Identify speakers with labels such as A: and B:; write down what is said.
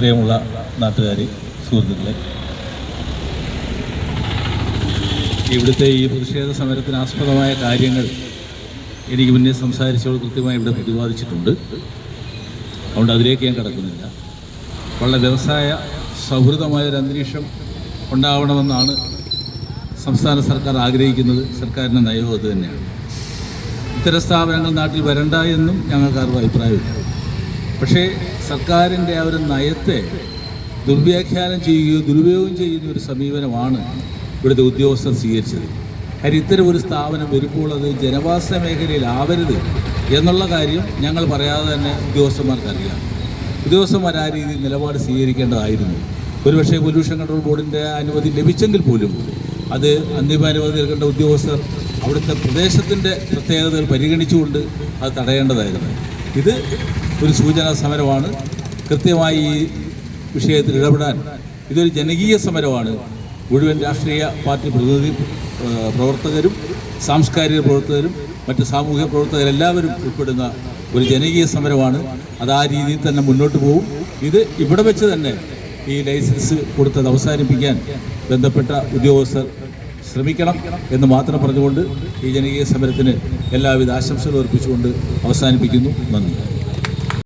A: പ്രിയമുള്ള നാട്ടുകാർ സുഹൃത്തുക്കളെ. ഇവിടുത്തെ ഈ പ്രതിഷേധ സമരത്തിന് ആസ്പദമായ കാര്യങ്ങൾ എനിക്ക് മുന്നേ സംസാരിച്ചവൾ കൃത്യമായി ഇവിടെ പ്രതിപാദിച്ചിട്ടുണ്ട്. അതുകൊണ്ട് അതിലേക്ക് ഞാൻ കടക്കുന്നില്ല. വളരെ വ്യവസായ സൗഹൃദമായ ഒരു അന്തരീക്ഷം ഉണ്ടാവണമെന്നാണ് സംസ്ഥാന സർക്കാർ ആഗ്രഹിക്കുന്നത്. സർക്കാരിന്റെ നയവും അത് തന്നെയാണ്. ഇത്തരം സ്ഥാപനങ്ങൾ നാട്ടിൽ വരണ്ട എന്നും ഞങ്ങൾക്ക് അറിവ് അഭിപ്രായമില്ല. പക്ഷേ സർക്കാരിന്റെ ആ ഒരു നയത്തെ ദുർവ്യാഖ്യാനം ചെയ്യുകയോ ദുരുപയോഗം ചെയ്യുന്ന ഒരു സമീപനമാണ് ഇവിടുത്തെ ഉദ്യോഗസ്ഥർ സ്വീകരിച്ചത്. കാര്യം ഇത്തരം ഒരു സ്ഥാപനം വരുമ്പോൾ അത് ജനവാസ മേഖലയിലാവരുത് എന്നുള്ള കാര്യം ഞങ്ങൾ പറയാതെ തന്നെ ഉദ്യോഗസ്ഥന്മാർക്കറിയാം ഉദ്യോഗസ്ഥന്മാർ ആ രീതിയിൽ നിലപാട് സ്വീകരിക്കേണ്ടതായിരുന്നു. ഒരുപക്ഷെ പൊല്യൂഷൻ കൺട്രോൾ ബോർഡിന്റെ അനുമതി ലഭിച്ചെങ്കിൽ പോലും അത് അന്തിമ അനുമതി നൽകേണ്ട ഉദ്യോഗസ്ഥർ അവിടുത്തെ പ്രദേശത്തിന്റെ പ്രത്യേകതകൾ പരിഗണിച്ചുകൊണ്ട് അത് തടയേണ്ടതായിരുന്നു. ഇത് ഒരു സൂചനാ സമരമാണ്. കൃത്യമായി ഈ വിഷയത്തിൽ ഇടപെടാൻ ഇതൊരു ജനകീയ സമരമാണ്. മുഴുവൻ രാഷ്ട്രീയ പാർട്ടി പ്രതിനിധി പ്രവർത്തകരും സാംസ്കാരിക പ്രവർത്തകരും മറ്റ് സാമൂഹിക പ്രവർത്തകരെല്ലാവരും ഉൾപ്പെടുന്ന ഒരു ജനകീയ സമരമാണ്. അത് ആ രീതിയിൽ തന്നെ മുന്നോട്ട് പോകും ഇത് ഇവിടെ വെച്ച് തന്നെ ഈ ലൈസൻസ് കൊടുത്തത് അവസാനിപ്പിക്കാൻ ബന്ധപ്പെട്ട ഉദ്യോഗസ്ഥർ ശ്രമിക്കണം എന്ന് മാത്രം പറഞ്ഞുകൊണ്ട് ഈ ജനകീയ സമരത്തിന് എല്ലാവിധ ആശംസകളും അർപ്പിച്ചുകൊണ്ട് അവസാനിപ്പിക്കുന്നു. നന്ദി.